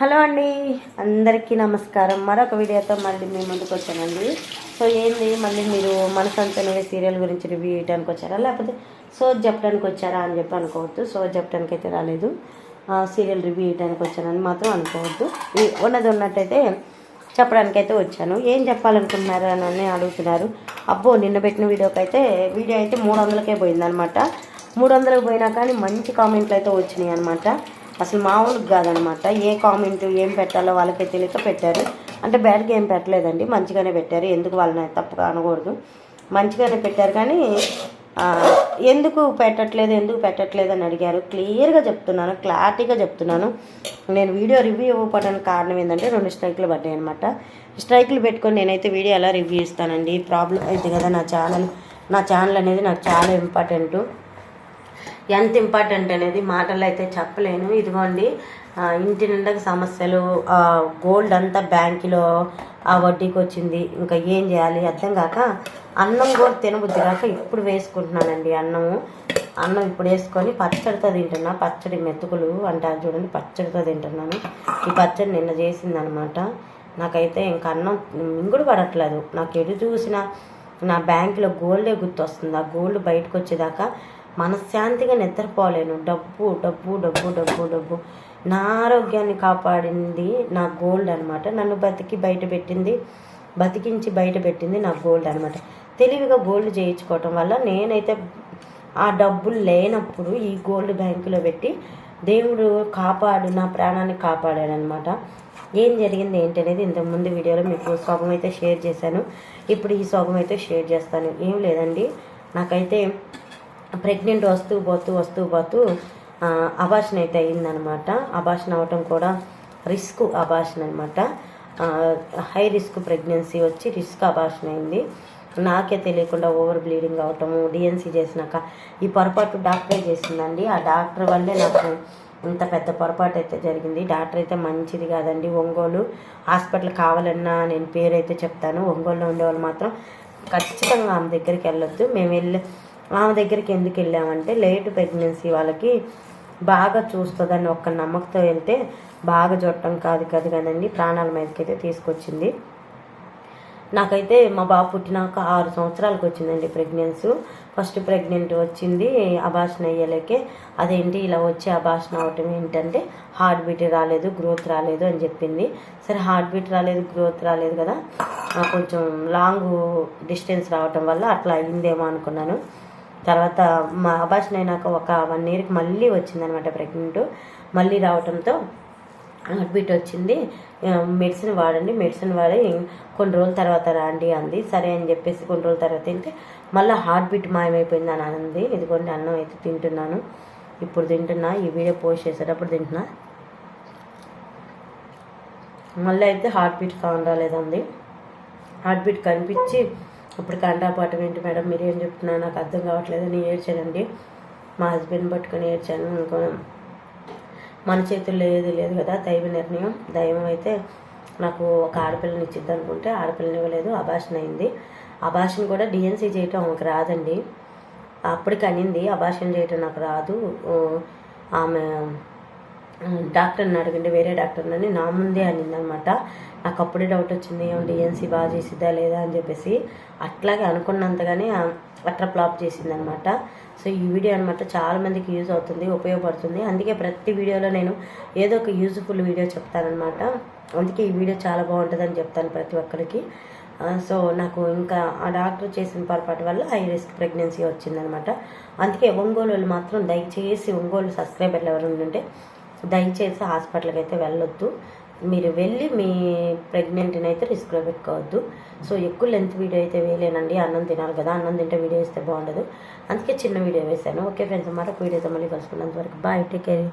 Hello అండి అందరికీ నమస్కారం. మరొక వీడియోతో మళ్ళీ మీ ముందుకు వచ్చానండి. సో ఏంది? మళ్ళీ మీరు మనసంతనే సీరియల్ గురించి రివ్యూ చేయడానికి వచ్చారా? లేకపోతే సో చెప్పడానికి వచ్చారా అని చెప్పి అనుకోవద్దు. సో చెప్పడానికి అయితే రాలేదు సీరియల్ రివ్యూ చేయడానికి వచ్చానని మాత్రం అనుకోవద్దు. ఉన్నది ఉన్నట్టయితే చెప్పడానికైతే వచ్చాను. ఏం చెప్పాలనుకుంటున్నారు అని అడుగుతున్నారు. అబ్బో నిన్న పెట్టిన వీడియోకి అయితే వీడియో అయితే మూడు వందలకే పోయిందనమాట మూడు వందలకు పోయినా కానీ మంచి కామెంట్లు అయితే వచ్చినాయి అనమాట అసలు మామూలుగా కాదనమాట. ఏ కామెంట్ ఏం పెట్టాలో వాళ్ళకే తెలియక పెట్టారు. అంటే బ్యాడ్గా ఏం పెట్టలేదండి. మంచిగానే పెట్టారు. ఎందుకు వాళ్ళని తప్పుగా అనకూడదు. మంచిగానే పెట్టారు కానీ ఎందుకు పెట్టట్లేదు ఎందుకు పెట్టట్లేదు అని అడిగారు. క్లియర్గా చెప్తున్నాను క్లారిటీగా చెప్తున్నాను. నేను వీడియో రివ్యూ ఇవ్వకపోవడానికి కారణం ఏంటంటే రెండు స్ట్రైక్లు పడ్డాయి అనమాట స్ట్రైక్లు పెట్టుకొని నేనైతే వీడియో ఎలా రివ్యూ ఇస్తానండి? ప్రాబ్లం అయితే కదా నా ఛానల్ నా ఛానల్ అనేది నాకు చాలా ఇంపార్టెంట్ ఎంత ఇంపార్టెంట్ అనేది మాటలు అయితే చెప్పలేను. ఇదిగోండి ఇంటి నిండా సమస్యలు గోల్డ్ అంతా బ్యాంకులో ఆ వడ్డీకి వచ్చింది. ఇంకా ఏం చేయాలి? అర్థం కాక అన్నం కూడా తినబుద్ది కాక ఇప్పుడు వేసుకుంటున్నానండి అన్నము అన్నం ఇప్పుడు వేసుకొని పచ్చడితో తింటున్నా. పచ్చడి మెతుకులు అంటారు చూడండి పచ్చడితో తింటున్నాను. ఈ పచ్చడి నిన్న చేసిందనమాట. నాకైతే ఇంకా అన్నం మింగుడు పడట్లేదు. నాకు ఎటు చూసినా నా బ్యాంకులో గోల్డే గుర్తొస్తుంది. ఆ గోల్డ్ బయటకు వచ్చేదాకా మనశ్శాంతిగా నిద్రపోలేను. డబ్బు డబ్బు డబ్బు డబ్బు డబ్బు. నా ఆరోగ్యాన్ని కాపాడింది నా గోల్డ్ అనమాట నన్ను బతికి బయట పెట్టింది బతికించి బయట పెట్టింది నా గోల్డ్ అనమాట తెలివిగా గోల్డ్ చేయించుకోవటం వల్ల నేనైతే ఆ డబ్బులు లేనప్పుడు ఈ గోల్డ్ బ్యాంకులో పెట్టి దేవుడు కాపాడు నా ప్రాణాన్ని కాపాడాడనమాట ఏం జరిగింది ఏంటనేది ఇంతకు ముందు వీడియోలో మీకు సోగం అయితే షేర్ చేశాను. ఇప్పుడు ఈ సోగం అయితే షేర్ చేస్తాను. ఏం లేదండి. నాకైతే ప్రెగ్నెంట్ వస్తూ పోతూ వస్తూ పోతూ అభాషణ అబార్షన్ అయితే అయిందనమాట. అబార్షన్ అవటం కూడా రిస్క్ అభాషణ అనమాట హై రిస్క్ ప్రెగ్నెన్సీ వచ్చి రిస్క్ అబార్షన్ అయింది. నాకే తెలియకుండా ఓవర్ బ్లీడింగ్ అవటము డిఎన్సీ చేసినాక ఈ పొరపాటు డాక్టరే చేసిందండి. ఆ డాక్టర్ వల్లే నాకు ఇంత పెద్ద పొరపాటు అయితే జరిగింది. డాక్టర్ అయితే మంచిది కాదండి. ఒంగోలు హాస్పిటల్ కావాలన్నా నేను పేరు అయితే చెప్తాను. ఒంగోలులో ఉండేవాళ్ళు మాత్రం ఖచ్చితంగా ఆమె దగ్గరికి వెళ్ళొద్దు. మేము వెళ్ళి ఆమె దగ్గరికి ఎందుకు వెళ్ళామంటే లేట్ ప్రెగ్నెన్సీ వాళ్ళకి బాగా చూస్తుందని ఒక్క నమ్మకంతో వెళ్తే బాగా చూడటం కాదు కాదు కదండి ప్రాణాల మీదకైతే తీసుకొచ్చింది. నాకైతే మా బాబు పుట్టినాక ఆరు సంవత్సరాలకు వచ్చిందండి ప్రెగ్నెన్సీ. ఫస్ట్ ప్రెగ్నెంట్ వచ్చింది అభాషణ అయ్యేలేకే. అదేంటి ఇలా వచ్చి అభాషణ అవటం ఏంటంటే హార్ట్ బీట్ రాలేదు గ్రోత్ రాలేదు అని చెప్పింది. సరే హార్ట్ బీట్ రాలేదు గ్రోత్ రాలేదు కదా. కొంచెం లాంగ్ డిస్టెన్స్ రావటం వల్ల అట్లా అయిందేమో అనుకున్నాను. తర్వాత మా అబార్షన్ అయినాక ఒక వన్ ఇయర్కి మళ్ళీ వచ్చిందనమాట ప్రెగ్నెంట్ మళ్ళీ రావటంతో అడ్మిట్ వచ్చింది. మెడిసిన్ వాడండి మెడిసిన్ వాడి కొన్ని రోజుల తర్వాత రాండి అంది. సరే అని చెప్పేసి కొన్ని రోజుల తర్వాత తింటే మళ్ళీ హార్ట్ బీట్ మాయమైపోయింది అని అంది. ఇదిగోండి అన్నం అయితే తింటున్నాను. ఇప్పుడు తింటున్నా ఈ వీడియో పోస్ట్ చేసేటప్పుడు తింటున్నా. మళ్ళీ అయితే హార్ట్ బీట్ కావడం రాలేదండి హార్ట్ బీట్ కనిపించి ఇప్పుడు కండాపాఠం ఏంటి మేడం మీరు ఏం చెప్తున్నారు నాకు అర్థం కావట్లేదు అని ఏడ్చానండి. మా హస్బెండ్ పట్టుకొని ఏడ్చాను. ఇంకో మన చేతుల్లో ఏది లేదు కదా దైవ నిర్ణయం. దైవం అయితే నాకు ఒక ఆడపిల్లని ఇచ్చిద్ది అనుకుంటే ఆడపిల్లని ఇవ్వలేదు అభాషణ అయింది. అభాషణ కూడా డిఎన్సీ చేయటం ఆమెకు రాదండి. అప్పటికి అనింది అభాషణ చేయటం నాకు రాదు. ఆమె డాక్టర్ని అడగండి వేరే డాక్టర్ని నా ముందే అనింది అనమాట నాకు అప్పుడే డౌట్ వచ్చింది ఏమంటే ఏఎన్సీ బాగా చేసిద్దా లేదా అని చెప్పేసి. అట్లాగే అనుకున్నంతగానే అట్లా ఫ్లాప్ చేసింది అనమాట సో ఈ వీడియో అనమాట చాలా మందికి యూజ్ అవుతుంది ఉపయోగపడుతుంది. అందుకే ప్రతి వీడియోలో నేను ఏదో ఒక యూజ్ఫుల్ వీడియో చెప్తానమాట అందుకే ఈ వీడియో చాలా బాగుంటుందని చెప్తాను ప్రతి ఒక్కరికి. సో నాకు ఇంకా ఆ డాక్టర్ చేసిన పొరపాటు వల్ల హై రిస్క్ ప్రెగ్నెన్సీ వచ్చిందనమాట. అందుకే ఒంగోలు వాళ్ళు మాత్రం దయచేసి ఒంగోలు సబ్స్క్రైబర్లు ఎవరు ఉంటే దయచేసి హాస్పిటల్కి అయితే వెళ్ళొద్దు. మీరు వెళ్ళి మీ ప్రెగ్నెంట్ని అయితే రిస్క్లో పెట్టుకోవద్దు. సో ఎక్కువ లెంత్ వీడియో అయితే వేయలేనండి. అన్నం తినాలి కదా అన్నం తింటే వీడియో ఇస్తే బాగుండదు. అందుకే చిన్న వీడియో వేశాను. ఓకే ఫ్రెండ్స్ మరొక వీడియోతో మళ్ళీ కలుసుకున్నంత వరకు బాయ్ టేక్ కేర్.